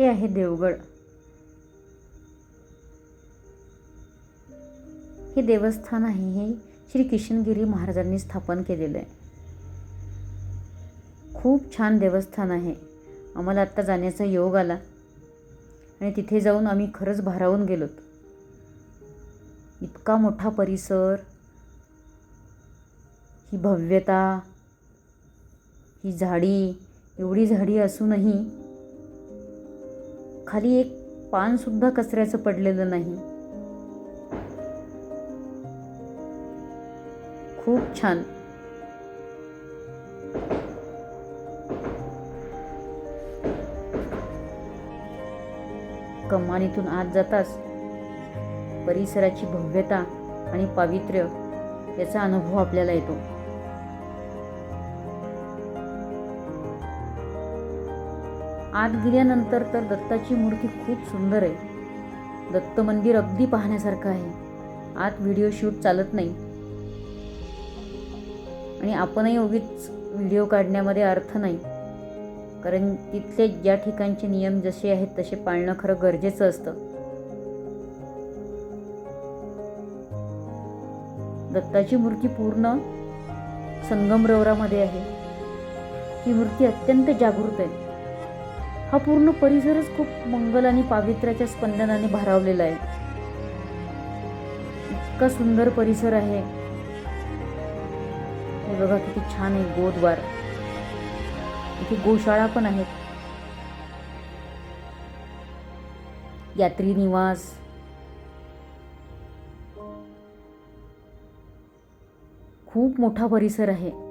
हे आहे देवगड. हे देवस्थान आहे हे श्री किशनगिरी महाराजांनी स्थापन केलेलं आहे. खूप छान देवस्थान आहे. आम्हाला आत्ता जाण्याचा योग आला. आणि तिथे जाऊन आम्ही खरंच भारावून गेलोत. इतका मोठा परिसर ही भव्यता ही झाडी एवढी झाडी असूनही खाली एक पानसुद्धा कचऱ्याचं पडलेलं नाही. खूप छान. कमानीतून आत जाताच परिसराची भव्यता आणि पावित्र्य याचा अनुभव आपल्याला येतो. आत गेल्यानंतर तर दत्ताची मूर्ती खूप सुंदर आहे. दत्त मंदिर अगदी पाहण्यासारखं आहे. आत व्हिडिओ शूट चालत नाही. आणि आपणही उगीच व्हिडिओ काढण्यामध्ये अर्थ नाही. कारण तिथले ज्या ठिकाणचे नियम जसे आहेत तसे पाळणं खरं गरजेचं असतं. दत्ताची मूर्ती पूर्ण संगमरवरामध्ये आहे. ही मूर्ती अत्यंत जागृत आहे. हा पूर्ण परिसरच खूप मंगल आणि पावित्र्याच्या स्पंदनाने भारावलेला आहे. इतका सुंदर परिसर आहे. हे बघा किती छान आहे गोदवार. इथे गोशाळा पण आहेत. यात्री निवास. खूप मोठा परिसर आहे.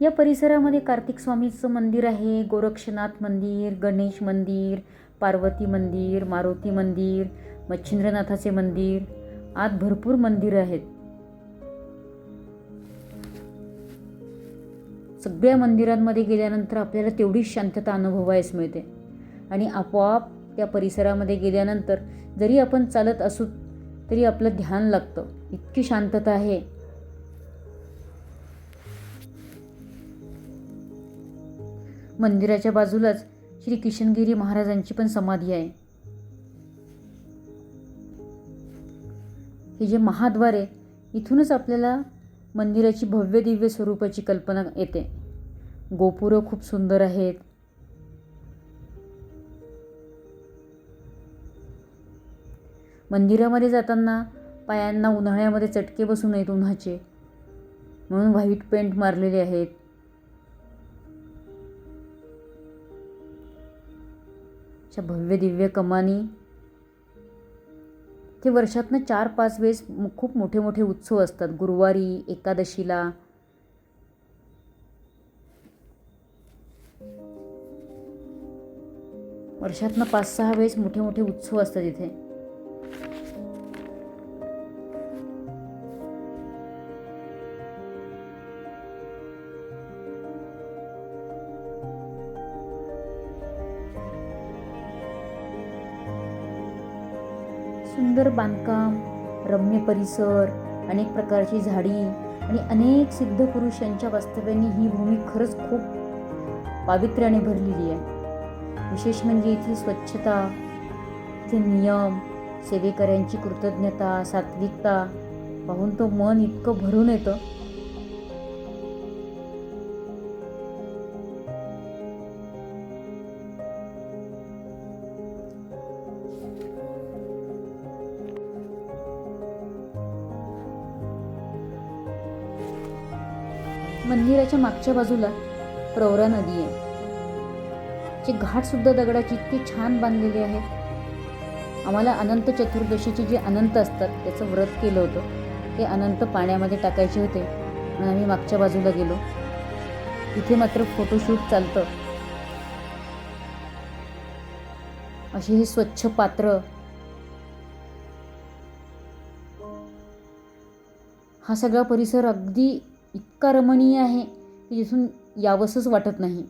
या परिसरामध्ये कार्तिक स्वामीचं मंदिर आहे गोरक्षनाथ मंदिर गणेश मंदिर पार्वती मंदिर मारुती मंदिर मच्छिंद्रनाथाचे मंदिर आत भरपूर मंदिरं आहेत. सगळ्या मंदिरांमध्ये गेल्यानंतर आपल्याला तेवढीच शांतता अनुभवायस मिळते. आणि आपोआप त्या परिसरामध्ये गेल्यानंतर जरी आपण चालत असू तरी आपलं ध्यान लागतं. इतकी शांतता आहे. मंदिराच्या बाजूलाच श्री किशनगिरी महाराजांची पण समाधी आहे. हे जे महाद्वार आहे इथूनच आपल्याला मंदिराची भव्य दिव्य स्वरूपाची कल्पना येते. गोपुरं खूप सुंदर आहेत. मंदिरामध्ये जाताना पायांना उन्हाळ्यामध्ये चटके बसू नयेत उन्हाचे. म्हणून व्हाईट पेंट मारलेले आहेत. च्या भव्य दिव्य कमानी. ते वर्षातनं चार पाच वेळेस खूप मोठे मोठे उत्सव असतात. गुरुवारी एकादशीला. वर्षातनं पाच सहा वेळेस मोठे मोठे उत्सव असतात इथे. सुंदर बांधकाम रम्य परिसर अनेक प्रकारची झाडी आणि अनेक सिद्ध पुरुष यांच्या वास्तव्याने ही भूमी खरंच खूप पावित्र्याने भरलेली आहे. विशेष म्हणजे इथे स्वच्छता इथे नियम सेवेकऱ्यांची कृतज्ञता सात्विकता पाहून तो मन इतकं भरून येतं. मंदिराच्या मागच्या बाजूला प्रवरा नदी आहे. जे घाटसुद्धा दगडाची इतकी छान बांधलेली आहेत आम्हाला अनंत चतुर्दशीचे जे अनंत असतात त्याचं व्रत केलं होतं. ते अनंत पाण्यामध्ये टाकायचे होते. म्हणून आम्ही मागच्या बाजूला गेलो. इथे मात्र फोटोशूट चालतं. अशी हे स्वच्छ पात्र. हा सगळा परिसर अगदी इतका रमणीय आहे की जिथून यावंसंच वाटत नाही.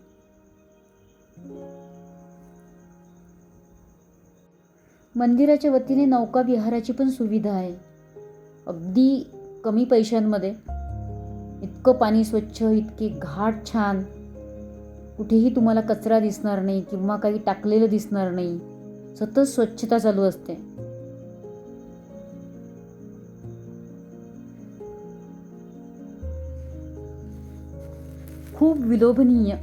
मंदिराच्या वतीने नौका विहाराची पण सुविधा आहे. अगदी कमी पैशांमध्ये. इतकं पाणी स्वच्छ इतके घाट छान. कुठेही तुम्हाला कचरा दिसणार नाही किंवा काही टाकलेलं दिसणार नाही. सतत स्वच्छता चालू असते. खूप विलोभनीय.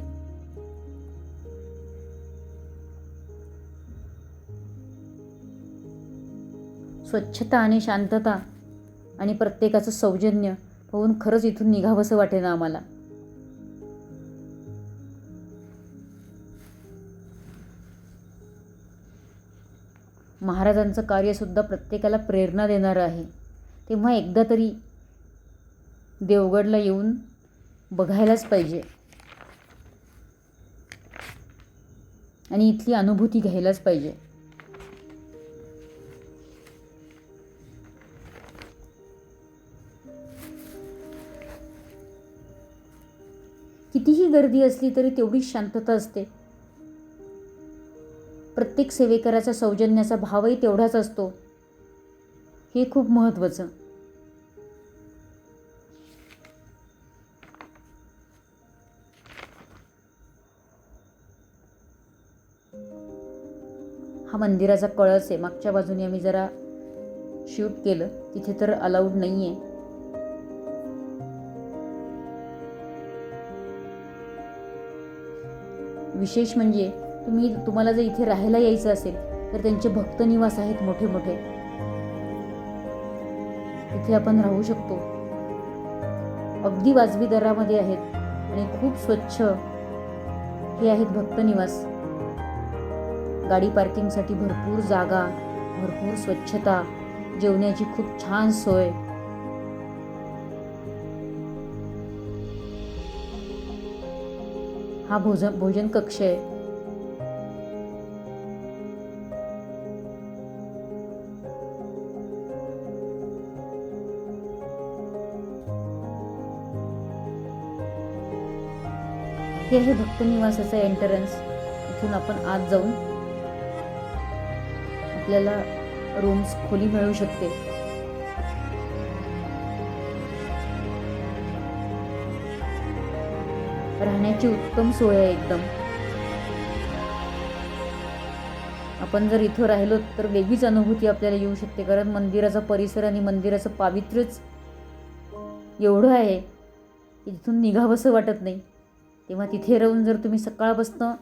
स्वच्छता आणि शांतता आणि प्रत्येकाचं सौजन्य पाहून खरंच इथून निघावंसं वाटेना आम्हाला. महाराजांचं कार्यसुद्धा प्रत्येकाला प्रेरणा देणारं आहे. तेव्हा एकदा तरी देवगडला येऊन बघायलाच पाहिजे. आणि इथली अनुभूती घ्यायलाच पाहिजे. कितीही गर्दी असली तरी तेवढीच शांतता असते. प्रत्येक सेवेकराचा सौजन्याचा भावही तेवढाच असतो. हे खूप महत्त्वाचं. हा मंदिराचा कळस आहे. मागच्या बाजूने आम्ही जरा शूट केलं. तिथे तर अलाउड नाही आहे विशेष म्हणजे तुम्ही तुम्हाला जर इथे राहायला यायचं असेल तर त्यांचे भक्त निवास आहेत मोठे मोठे. इथे आपण राहू शकतो. अगदी वाजवी दरामध्ये आहेत आणि खूप स्वच्छ हे आहेत भक्त निवास. गाडी पार्किंगसाठी भरपूर जागा भरपूर स्वच्छता जेवण्याची खूप छान सोय. हा भोजन भोजन कक्ष आहे. हे आहे भक्त निवासाचं एंट्रन्स इथून आपण आत जाऊन आपल्याला रूम्स खोली मिळू शकते. राहण्याची उत्तम सोय आहे एकदम. आपण जर इथं राहिलो तर वेगळीच अनुभूती आपल्याला येऊ शकते कारण मंदिराचा परिसर आणि मंदिराचं पावित्र्यच एवढं आहे की तिथून निघावंसं वाटत नाही. तेव्हा तिथे राहून जर तुम्ही सकाळपासनं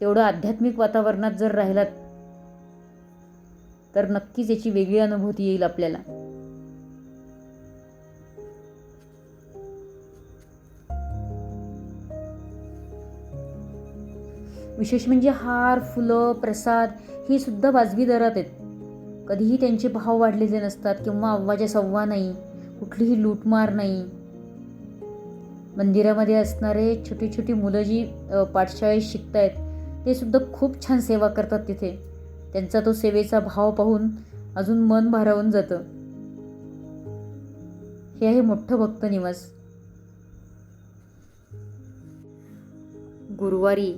तेवढं आध्यात्मिक वातावरणात जर राहिलात तर नक्कीच याची वेगळी अनुभूती येईल आपल्याला. विशेष म्हणजे हार फुलं प्रसाद ही सुद्धा वाजवी दरात आहेत. कधीही त्यांचे भाव वाढलेले नसतात किंवा अव्वाच्या सव्वा नाही कुठलीही लूटमार नाही. मंदिरामध्ये असणारे छोटी छोटी मुलं जी पाठशाळेत पाठशाळेत शिकतायत ते सुद्धा खूप छान सेवा करतात तिथे. त्यांचा तो सेवेचा भाव पाहून अजून मन भारावून जातं. हे आहे मोठं भक्त निवास. गुरुवारी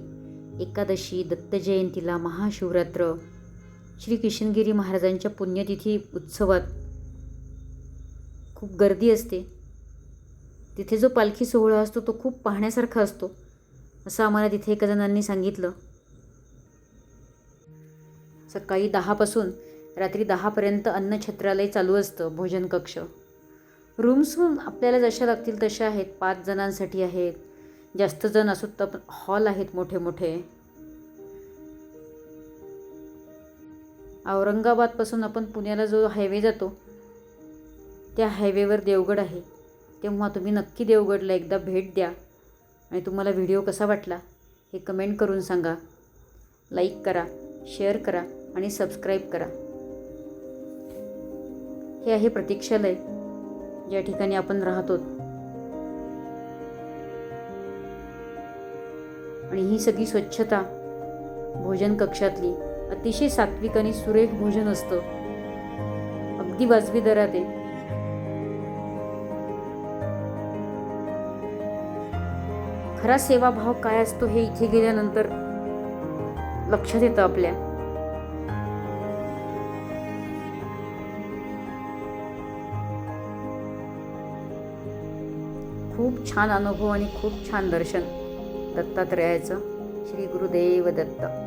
एकादशी दत्त जयंतीला महाशिवरात्र. श्री किशनगिरी महाराजांच्या पुण्यतिथी उत्सवात खूप गर्दी असते. तिथे जो पालखी सोहळा असतो तो खूप पाहण्यासारखा असतो असं आम्हाला तिथे एका जणांनी सांगितलं. सकाळी दहापासून रात्री दहापर्यंत अन्नछत्रालय चालू असतं भोजन कक्ष. रूम्स आपल्याला जशा लागतील तशा आहेत. पाच जणांसाठी आहेत. जास्त जण असो तर हॉल आहेत मोठे मोठे औरंगाबादपासून आपण पुण्याला जो हायवे जातो त्या हायवेवर देवगड आहे. तेव्हा तुम्ही नक्की देवगडला एकदा भेट द्या आणि तुम्हाला व्हिडिओ कसा वाटला हे कमेंट करून सांगा. लाईक करा शेअर करा. आणि सबस्क्राईब करा. हे आहे प्रतीक्षालय. ज्या ठिकाणी आपण राहतो आणि ही सगळी स्वच्छता भोजन कक्षातली अतिशय सात्विक आणि सुरेख भोजन असतं. अगदी वाजवी दरात आहे. खरा सेवाभाव काय असतो हे इथे गेल्यानंतर लक्षात येतं आपल्या. खूप छान अनुभव आणि खूप छान दर्शन. दत्तात्रयाचं श्री गुरुदेव दत्त.